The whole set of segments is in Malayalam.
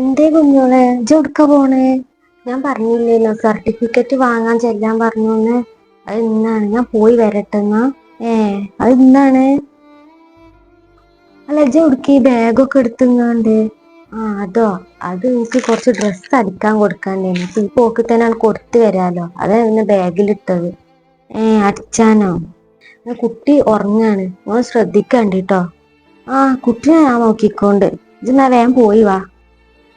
എന്തേ കുഞ്ഞോളെ? ജോടുക്ക പോണേ? ഞാൻ പറഞ്ഞില്ലേനോ സർട്ടിഫിക്കറ്റ് വാങ്ങാൻ ചെല്ലാൻ പറഞ്ഞോന്ന്. അത് ഇന്നാണ്. ഞാൻ പോയി വരട്ടെന്നാ ഏ അത് ഇന്നാണ്. അല്ല ഇജ്ജ് എവിടുക്ക് ഈ ബാഗൊക്കെ എടുത്തുങ്ങാണ്ട്? ആ അതോ. അത് എനിക്ക് കുറച്ച് ഡ്രസ്സ് അടിക്കാൻ കൊടുക്കാണ്ടേനു. ഈ പോക്കി തന്നെ കൊടുത്തു വരാലോ. അതാ പിന്നെ ബാഗിലിട്ടത് ഏ അടിച്ചാനോ? കുട്ടി ഉറങ്ങാണ്. ഓൻ ശ്രദ്ധിക്കണ്ടിട്ടോ ആ കുട്ടിനെ ഞാൻ നോക്കിക്കോണ്ട്. ഇത് ഞാൻ വേഗം പോയി വാ.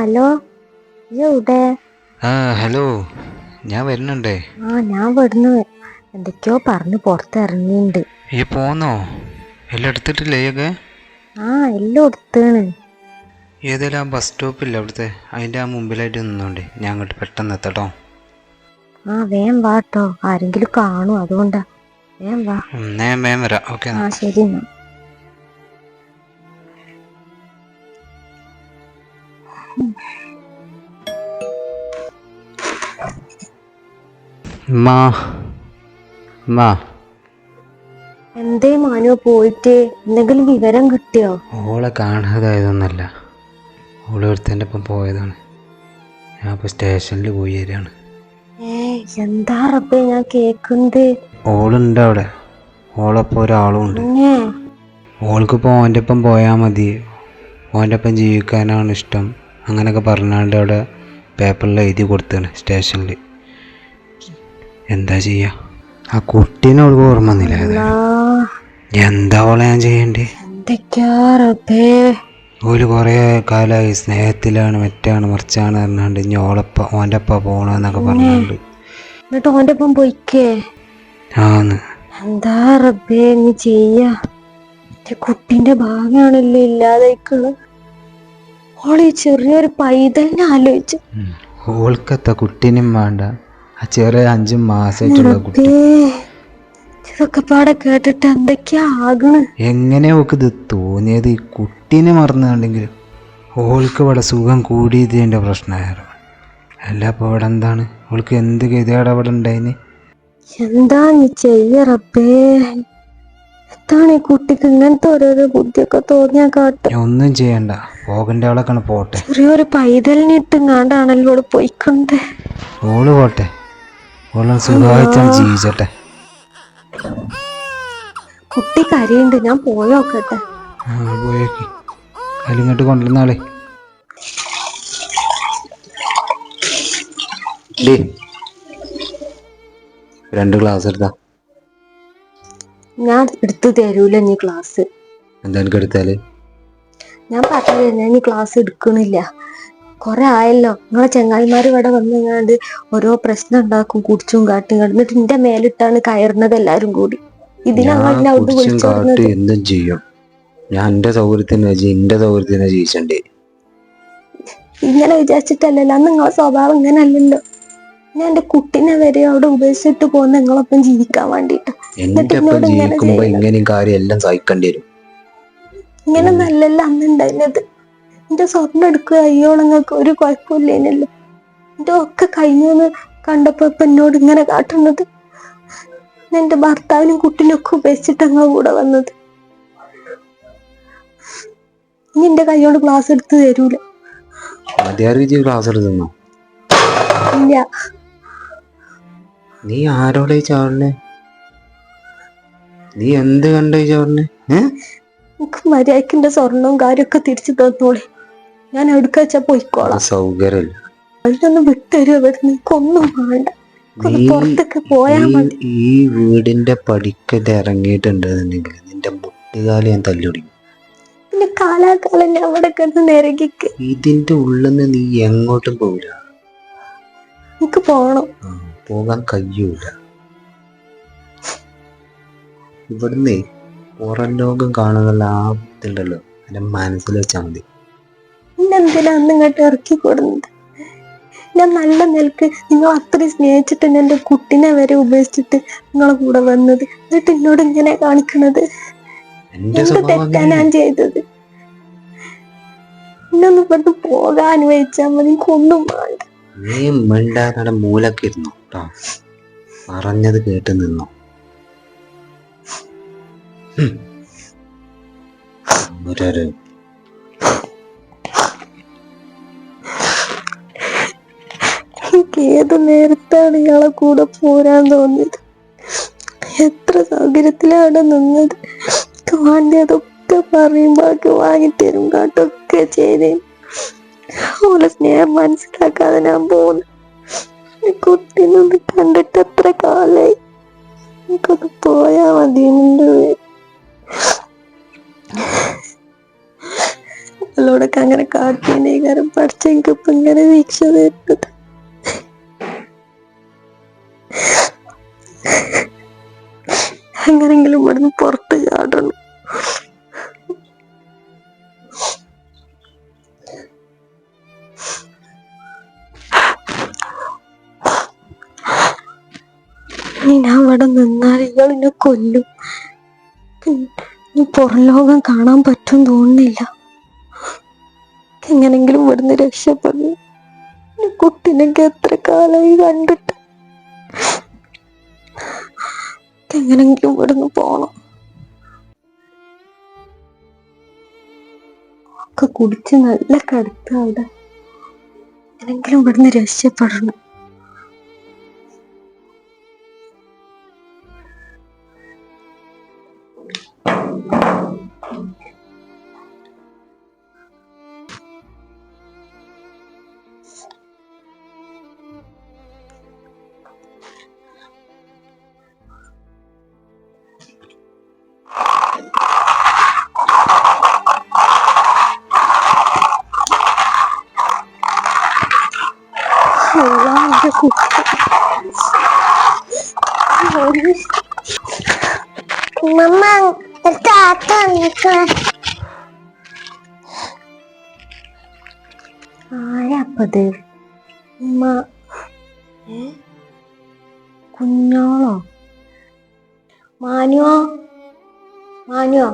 ഹലോ? എവിടെ ആ ഹലോ. ഞാൻ വരുന്നുണ്ടേ. ആ ഞാൻ ഇവിടുന്ന് എന്തൊക്കെയോ പറഞ്ഞ് പുറത്തിറങ്ങിണ്ട് ഈ പോന്നോ? എല്ലാം എടുത്തിട്ടില്ലേ ഒക്കെ ആ എല്ലാം എടുത്താണ്. ഏതെല്ലാം ആ ബസ് സ്റ്റോപ്പില്ല അവിടുത്തെ. അതിന്റെ ആ മുമ്പിലായിട്ട് നിന്നോണ്ടേ ഞാൻ അങ്ങോട്ട് പെട്ടെന്ന് എത്തട്ടോ. ആ വേം വാട്ടോ. ആരെങ്കിലും കാണും അതുകൊണ്ടാ. വേം വാ. ഉം, ഞാൻ വേഗം വരാം. ഓക്കെ ആ ശരി എന്നാ. എന്തേ മാനു പോയിട്ട് എന്തെങ്കിലും വിവരം കിട്ടിയോ? ഓളെ കാണാതായതൊന്നല്ല. ഓളെ ഒരുത്തന്റെ ഒപ്പം പോയതാണ്. ഞാൻ ഇപ്പോൾ സ്റ്റേഷനിൽ പോയി വരികയാണ്. ഏ എന്താ റബ്ബേ ഞാൻ കേക്കുന്നത് ഓളുണ്ട് അവിടെ. ഓളൊപ്പം ഒരാളും ഉണ്ട്. പിന്നെ ഓൾക്കിപ്പോൾ ഓന്റെ ഒപ്പം പോയാൽ മതി. ഓന്റെ ഒപ്പം ജീവിക്കാനാണ് ഇഷ്ടം. അങ്ങനെയൊക്കെ പറഞ്ഞാണ്ട് അവിടെ പേപ്പറിൽ എഴുതി കൊടുത്താണ് സ്റ്റേഷനിൽ. എന്താ ചെയ്യാ? ആ കുട്ടീനെ അവൾക്ക് ഓർമ്മ വന്നില്ല. എന്താ ഓളെ ഞാൻ ചെയ്യണ്ടേ? ഓൽ കുറേ കാലമായി സ്നേഹത്തിലാണ് മറ്റാണ് മറിച്ചാണ് പറഞ്ഞാണ്ട് ഇനി ഓളപ്പ ഓന്റെ അപ്പ പോണെന്നൊക്കെ പറഞ്ഞാണ്ട്. എന്നിട്ട് ഓന്റെ ഒപ്പം പോയിക്കേ? ആന്ന്. എന്താ റബ്ബേ നീ ചെയ്യാ? കുട്ടിന്റെ ഭാഗമാണല്ലോ ഇല്ലാതായിക്കണ് ഓളീ ചെറിയൊരു പൈതലിനെ ആലോചിച്ചു. ഓൾക്കത്ത കുട്ടീനും വേണ്ട. ചെറിയ അഞ്ച് മാസമായിട്ടുള്ള കുട്ടി. ഇതൊക്കെ പാടെ കേട്ടിട്ട് എന്തൊക്കെയാ ആകണ്? എങ്ങനെ ഓക്ക് ഇത് തോന്നിയത്? ഈ കുട്ടീനെ മറന്നുണ്ടെങ്കിൽ ഓൾക്ക് ഇവിടെ സുഖം കൂടിയതിന്റെ പ്രശ്നമായിരുന്നു. അല്ല അപ്പോൾ ഇവിടെ എന്താണ്? ഓൾക്ക് എന്ത് ഗതികേട് ഇവിടെ ഉണ്ടായിന്? എന്താ നീ ചെയ്യ റബ്ബേ. എന്താണ് ഈ കുട്ടിക്ക് ഇങ്ങനത്തെ ഓരോരോ ബുദ്ധിയൊക്കെ തോന്നിയാ കാട്ട്? ഒന്നും ചെയ്യണ്ട. പോകണ്ട അവളൊക്കെ പോട്ടെ. ചെറിയൊരു പൈതലിനിട്ട് ഇങ്ങാണ്ടാണല്ലോ ഓൾ പോയിക്കൊണ്ട്. ഓൾ പോട്ടെ. ഓളെ സുഖമായിട്ടാണ് ജീവിച്ചോട്ടെ. കുട്ടി കരയുണ്ട് ഞാൻ പോയോക്കട്ടെ ആ പോയേക്ക് കൊണ്ടുവന്നാളെ രണ്ട് ഗ്ലാസ് എടുത്താ. ഞാൻ എടുത്തു തരൂല നീ ക്ലാസ്. എന്താ എനിക്ക് എടുത്താൽ? ഞാൻ പറഞ്ഞു ഈ ക്ലാസ് എടുക്കണില്ല. കൊറേ ആയല്ലോ. നിങ്ങളെ ചങ്ങായിമാര് ഇവിടെ വന്നിങ്ങാണ്ട് ഓരോ പ്രശ്നം ഉണ്ടാക്കും കുടിച്ചും കാട്ടും കണ്ടിട്ട് എന്നിട്ട് എന്റെ മേലിട്ടാണ് കയറുന്നത് എല്ലാരും കൂടി. ഞാൻ എന്നെ അവിടുന്ന് കുടിച്ചും എന്തും ചെയ്യും. ഞാൻ എന്റെ സൗകര്യത്തിന് വെച്ച് എന്റെ സൗകര്യത്തിന് ജീവിച്ചണ്ടേ. ഇങ്ങനെ വിചാരിച്ചിട്ടല്ലല്ലോ. അന്ന് നിങ്ങളെ സ്വഭാവം ഇങ്ങനെ അല്ലല്ലോ ഞാൻ എന്റെ കുട്ടിനെ വരെ അവിടെ ഉപേക്ഷിച്ചിട്ട് പോകുന്ന നിങ്ങളൊപ്പം ജീവിക്കാൻ വേണ്ടിട്ട് എന്നോട് ഇങ്ങനെ. ഇങ്ങനെയും കാര്യം എല്ലാം സഹിക്കേണ്ടി വരും. ഇങ്ങനെ നല്ലല്ല അന്ന് ഉണ്ടായിരുന്നത്. എന്റെ സ്വർണം എടുക്കുക. അയ്യോളങ്ങൾക്ക് ഒരു കുഴപ്പമില്ലേനല്ലോ. എന്റെ ഒക്കെ കഴിഞ്ഞെന്ന് കണ്ടപ്പോ ഇപ്പൊ എന്നോട് ഇങ്ങനെ കാട്ടുന്നത്. എന്റെ ഭർത്താവിനും കുട്ടിനും ഒക്കെ ഉപേക്ഷിച്ചിട്ട് അങ്ങ് കൂടെ വന്നത്. ഇനി എന്റെ കൈയോട് ക്ലാസ് എടുത്ത് തരൂല. ക്ലാസ് എടുത്തോ ഇല്ല. നീ ആരോടെ ചാടണേ നീ എന്ത് കണ്ടേ ചാടണേ ഏ? എനിക്ക് മര്യാദയ്ക്ക് എന്റെ സ്വർണവും കാര്യമൊക്കെ തിരിച്ചു തന്നോളെ. ഞാൻ എവിടെ വെച്ചാ പോയിക്കോളാം. സൗകര്യമില്ല. അതിനൊന്ന് വിട്ടരുക ഇവിടുന്ന് കൊന്നും വേണ്ട. പുറത്തൊക്കെ പോയാ ഈ- മതി. ഈ വീടിന്റെ പടിക്കറ്റ് ഇറങ്ങിയിട്ടുണ്ടെന്നുണ്ടെങ്കിൽ നിന്റെ മുട്ടുകാലി ഞാൻ തല്ലുടി. പിന്നെ കാലാകാലം ഞാൻ അവിടെ കിടന്ന് നിരകിക്ക്. ഇതിന്റെ ഉള്ളിൽ നിന്ന് നീ എങ്ങോട്ടും പോവില്ല. എനിക്ക് പോണം. പോകാൻ കഴിയൂല. ഇവിടുന്ന് പുറം ലോകം കാണുന്ന ആ എന്റെ മനസ്സിൽ വെച്ചാൽ മതി. എന്നെന്തിനാ അന്ന് ഇങ്ങോട്ട് ഇറക്കി കൊടുന്നത്? ഞാൻ നല്ല നിലയ്ക്ക് നിങ്ങൾ അത്രയും സ്നേഹിച്ചിട്ട് എന്റെ കുട്ടിനെ വരെ ഉപേക്ഷിച്ചിട്ട് നിങ്ങളെ കൂടെ വന്നത്. എന്നിട്ട് എന്നോട് ഇങ്ങനെ കാണിക്കണത്? എന്ത് തെറ്റാ ഞാൻ ചെയ്തത്? എന്നൊന്ന് ഇവിടുന്ന് പോകാൻ അനുവദിച്ചാൽ മതി. എനിക്കൊന്നും വേണ്ട. നീ മിണ്ടാതെ മൂലക്ക് ഇരുന്നു കേട്ടോ പറഞ്ഞത് കേട്ട് നിന്നു. ഹും. ഏത് നേരത്താണ് ഇയാളെ കൂടെ പോരാൻ തോന്നിയത്? എത്ര സൗകര്യത്തിലാണ് നിന്നത്? എനിക്ക് വേണ്ടിയതൊക്കെ പറയുമ്പോ ഒക്കെ വാങ്ങിത്തരും കാട്ടൊക്കെ ചെയ്തേ. ഓലെ സ്നേഹം മനസ്സിലാക്കാതെ ഞാൻ പോന്നു. കുട്ടി നിന്ന് കണ്ടിട്ട് എത്ര കാലായി. എനിക്കത് പോയാ മതി എന്റെ അവളോടൊക്കെ അങ്ങനെ കാട്ടിനെ കാര്യം പഠിച്ച എനിക്കിപ്പോ ഇങ്ങനെ വീക്ഷ വരുന്നത്. എങ്ങനെങ്കിലും ഇവിടുന്ന് പുറത്ത് ചാടണം. ഞാൻ ഇവിടെ നിന്നാൽ ഇയാൾ എന്നെ കൊല്ലും. പുറം ലോകം കാണാൻ പറ്റും തോന്നുന്നില്ല. എങ്ങനെങ്കിലും ഇവിടുന്ന് രക്ഷപ്പെടും കുട്ടീനൊക്കെ എത്ര കാലമായി കണ്ടിട്ട് എങ്ങനെങ്കിലും ഇവിടുന്ന് പോണം. ഒക്കെ കുടിച്ച് നല്ല കടുത്ത അവിടെ. എങ്ങനെങ്കിലും ഇവിടുന്ന് രക്ഷപ്പെടണം. മമ്മ താത്ത ആരാപ്പത് ഉമ്മ? കുഞ്ഞോളോ മാനുവോ മാനുവോ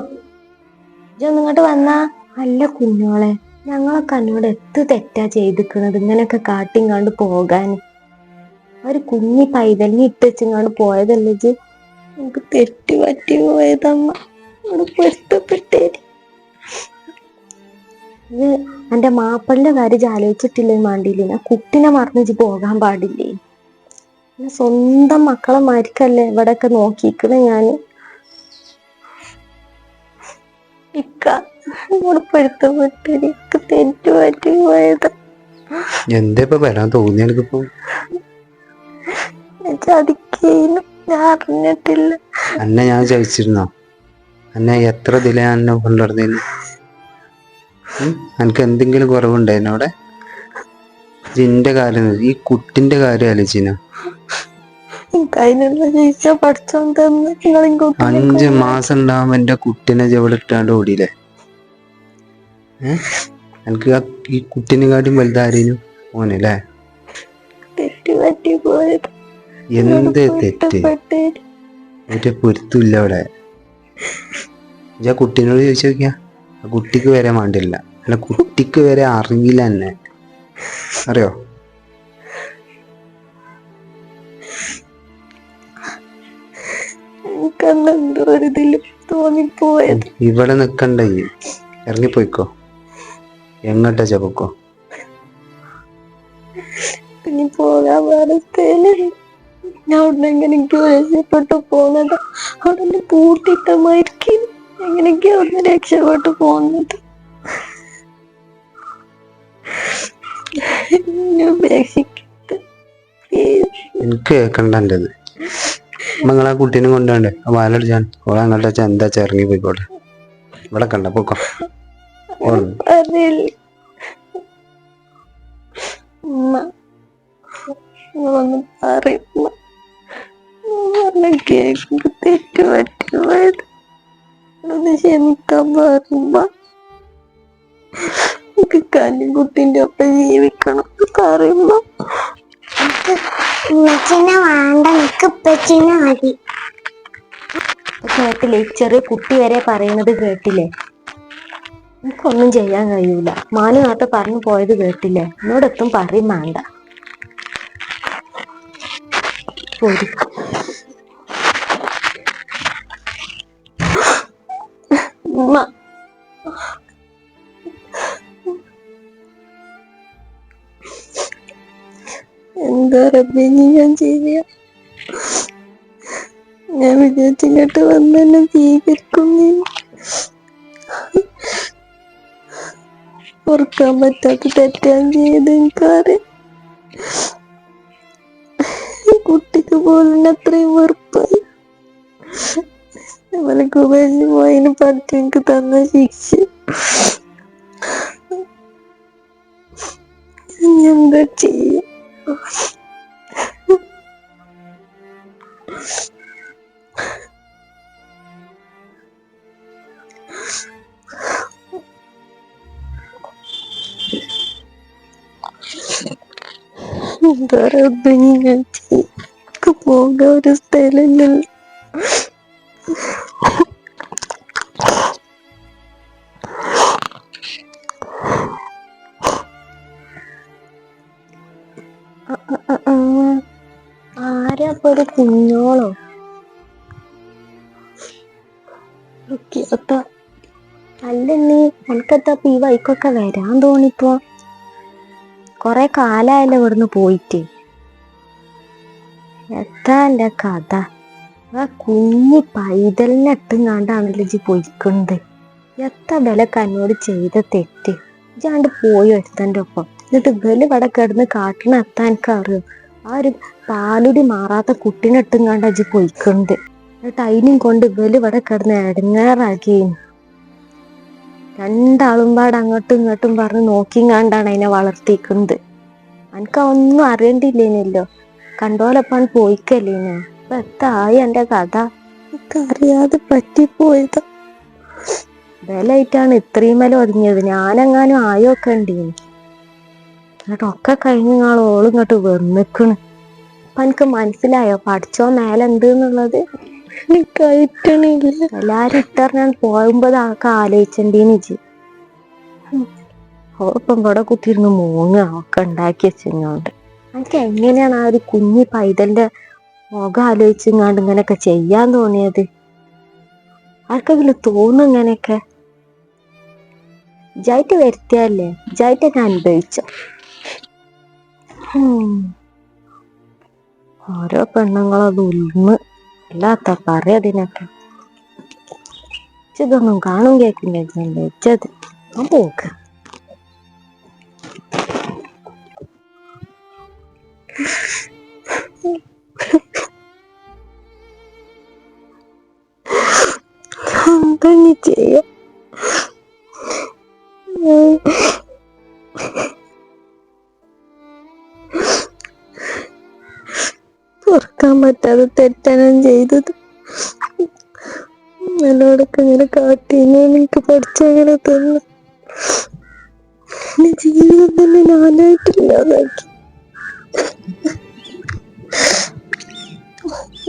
ഇജൊന്ന് ഇങ്ങോട്ട് വന്നാ അല്ല കുഞ്ഞോളെ ഞങ്ങളൊക്കെ എന്നോട് എത്ത് തെറ്റാ ചെയ്തിക്കണത് ഇങ്ങനെയൊക്കെ കാട്ടിങ്ങാണ്ട് പോകാൻ ഒരു കുഞ്ഞി പൈതലിനെ ഇട്ടുവെച്ചിങ്ങാണ് പോയതല്ലേ ജി നമുക്ക് തെറ്റ് പറ്റി പോയതമ്മ പൊരുത്തപ്പെട്ടേ. ഇത് എന്റെ മാപ്പിളിന്റെ കാര്യം ആലോചിച്ചിട്ടില്ലേ മാണ്ടിയില്ലേ ആ കുട്ടിനെ മറന്നിച്ച് പോകാൻ പാടില്ലേ? സ്വന്തം മക്കളെ മരിക്കല്ലേ ഇവിടെയൊക്കെ നോക്കിക്കണ ഞാൻ? ഇക്ക ഇവിടെ പൊരുത്തപ്പെട്ട് തെറ്റ് പറ്റി പോയത് എന്താ ഇപ്പൊ വരാൻ തോന്നിയ എനിക്കിപ്പോ? ചതിക്കേനു. ഞാൻ അറിഞ്ഞിട്ടില്ല. അന്നെ ഞാൻ ചോദിച്ചിരുന്നോ? അന്നെ എത്ര ദില അന്നെ കൊണ്ടുവരുന്നതിന് എനിക്ക് എന്തെങ്കിലും കുറവുണ്ടായിരുന്നു അവിടെ ഇതിന്റെ കാര്യം ഈ കുട്ടിന്റെ കാര്യം ആലോചിന എനിക്ക് അതിനുള്ള ചികിത്സ പഠിച്ചോണ്ട് തന്ന് നിങ്ങളും അഞ്ച് മാസം ഉണ്ടാവുമ്പോ എന്റെ കുട്ടിനെ ജവളിട്ടാണ്ട് ഓടിയില്ലേ? എനിക്ക് ഈ കുട്ടിനെ കാട്ടിയും വലുതായിരുന്നു ഓനല്ലേ? തെറ്റ് പറ്റി പോയത്. എന്ത് തെറ്റ്? ഒരു പൊരുത്തില്ല അവിടെ. ഞാൻ കുട്ടീനോട് ചോദിച്ചു നോക്കിയാ. ആ കുട്ടിക്ക് വരെ വേണ്ടില്ല അല്ല കുട്ടിക്ക് വരെ അറിയില്ല എന്നെ. അറിയോ? ഇവിടെ നിക്കണ്ട ഇറങ്ങിപ്പോയിക്കോ. എങ്ങോട്ടാ ചപ്പൊക്കോ പോകാൻ വേറെ ഞാൻ അവിടെ എങ്ങനെയൊക്കെയോ രക്ഷപ്പെട്ടു പോന്നത് അവിടെ പൂട്ടിട്ടമായിരിക്കും എങ്ങനെയൊക്കെ അവിടെ രക്ഷപ്പെട്ടു പോന്നത് എന്നെ ഉപേക്ഷിക്കരുത്. പ്ലീസ്. എനിക്ക് കേക്കണ്ട എന്റേത്. കുട്ടീനെ കൊണ്ടുപോണ്ടേ ആ വാലടിച്ചാൻ. ഓളെ അങ്ങോട്ട് വെച്ചാൽ എന്താ ഇറങ്ങി പോയിക്കോട്ടെ. ഇവിടെ കണ്ട പോക്കോ. ഓൾ. പറയുമ്മ പറഞ്ഞ കേൾക്കുമ്പോ തെറ്റ് ഒന്ന് ക്ഷമിക്കാൻ പറയുമ്പോ എനിക്ക് കല്ലിക്കുട്ടിന്റെ ഒപ്പം ജീവിക്കണം. പറയുമ്പോ ഉമ്മച്ചിനെ വേണ്ട. നിനക്ക് ഉപ്പച്ചിനെ മതി. കേട്ടില്ലേ ചെറിയ കുട്ടി വരെ പറയുന്നത് കേട്ടില്ലേ? എനിക്കൊന്നും ചെയ്യാൻ കഴിയൂല. മാനു നേരത്തെ പറഞ്ഞു പോയത് കേട്ടില്ലേ? എന്നോടൊത്തും പറയും വേണ്ട. പോരി. എന്താ റബ്ബി ഞാൻ ചെയ്യ ഞാൻ വിചാരിച്ചിങ്ങോട്ട് വന്നെന്നെ സ്വീകരിക്കും നീ. ഓർക്കാൻ പറ്റാത്ത തെറ്റാൻ ചെയ്ത് എനിക്കറിയാം. കുട്ടിക്ക് പോലും അത്രയും വെറുപ്പായി അവനക്ക് ഉപേക്ഷിച്ച് പോയതിന് പഠിച്ചു എനിക്ക് തന്ന ശിക്ഷ ഇനി എന്താ ചെയ്യ എന്താ റബ്ബേ ഇനി ഞാൻ ചെയ്യ എനിക്ക് പോകാൻ ഒരു സ്ഥലമില്ലല്ലോ ആരാ കുഞ്ഞോളോ? റുക്കിയത്ത അല്ല നീ എനിക്കെത്താ ഇപ്പൊ ഈ വൈക്കൊക്കെ വരാൻ തോന്നിപ്പോ? കൊറേ കാലായല്ലോ ഇവിടുന്ന് പോയിട്ട്. എത്താ എന്റെ കഥ. ആ കുഞ്ഞി പൈതലിനെ ഇട്ടുങ്ങാണ്ടാണല്ലോ ഇജ്ജ് പൊയ്ക്കുന്നത് എത്ര വില എന്നോട് ചെയ്ത തെറ്റ്. ഇജാണ്ട് പോയി ഒരുത്തന്റെ ഒപ്പം. എന്നിട്ട് ബൽ ഇവിടെ കിടന്ന് കാട്ടിന് എത്താൻ എനിക്ക് അറിയും ആ ഒരു പാലുടി മാറാത്ത കുട്ടീനെ ഇട്ടുങ്ങാണ്ടാ ഇജ്ജ് പൊയ്ക്കുന്നത് എന്നിട്ട് അതിനും കൊണ്ട് ബൽ ഇവിടെ കിടന്ന് ഇടങ്ങേറാക്കി രണ്ടാളും പാടെ അങ്ങോട്ടും ഇങ്ങോട്ടും പറഞ്ഞ് നോക്കിങ്ങാണ്ടാണ് അതിനെ വളർത്തിക്കുന്നത് എനിക്ക് ഒന്നും അറിയണ്ടില്ലേനല്ലോ. കണ്ടോലപ്പാണ് പോയിക്കല്ലേനെ ഇപ്പൊ എത്തായി എന്റെ കഥ. അറിയാതെ പറ്റിപ്പോയത്. വിലയിട്ടാണ് ഇത്രയും വില ഒതുങ്ങിയത്. ഞാനെങ്ങാനും ആയൊക്കെ ഉണ്ടീനി. എന്നിട്ട് ഒക്കെ കഴിഞ്ഞ് ഞങ്ങൾ ഓളും ഇങ്ങോട്ട് വന്നിക്കണ്. അപ്പൊ എനിക്ക് മനസ്സിലായോ? പഠിച്ചോ മേലെന്ത് എന്നുള്ളത്? എനിക്കായിട്ടണില്ല എല്ലാരും ഇട്ടറിഞ്ഞാൽ പോകുമ്പോ അതൊക്കെ ആലോചിച്ചണ്ടീന്ന് നിജി ഓപ്പം ഇവിടെ കുത്തിരുന്ന് മൂങ്ങ ഒക്കെ ഉണ്ടാക്കി വെച്ചിങ്ങോണ്ട് എനിക്ക് എങ്ങനെയാണ് ആ ഒരു കുഞ്ഞി പൈതലിന്റെ മുഖം ആലോചിച്ചിങ്ങാണ്ട് ഇങ്ങനെയൊക്കെ ചെയ്യാൻ തോന്നിയത്? ആർക്കെങ്കിലും തോന്നും ഇങ്ങനെയൊക്കെ? ജായിട്ട് വരുത്തിയല്ലേ ജൈറ്റ് ഞാൻ അനുഭവിച്ചു? ഓരോ പെണ്ണുങ്ങളത് ഉൾന്ന് അല്ലാത്ത പറയതിനൊക്കെ ഇതൊന്നും കാണും കേൾക്കില്ല വെച്ചത് ഞാൻ പോക്ക്. എന്താ നീ ചെയ്യാ തുറക്കാൻ പറ്റാതെ തെറ്റാനും ചെയ്തത് എന്നോടൊക്കെ ഇങ്ങനെ കാട്ടിനെ എനിക്ക് പഠിച്ചങ്ങനെ തന്നെ ജീവിതം തന്നെ ഞാനായിട്ടില്ലാതാക്കി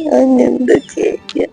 ഞാൻ എന്ത് ചെയ്യാ?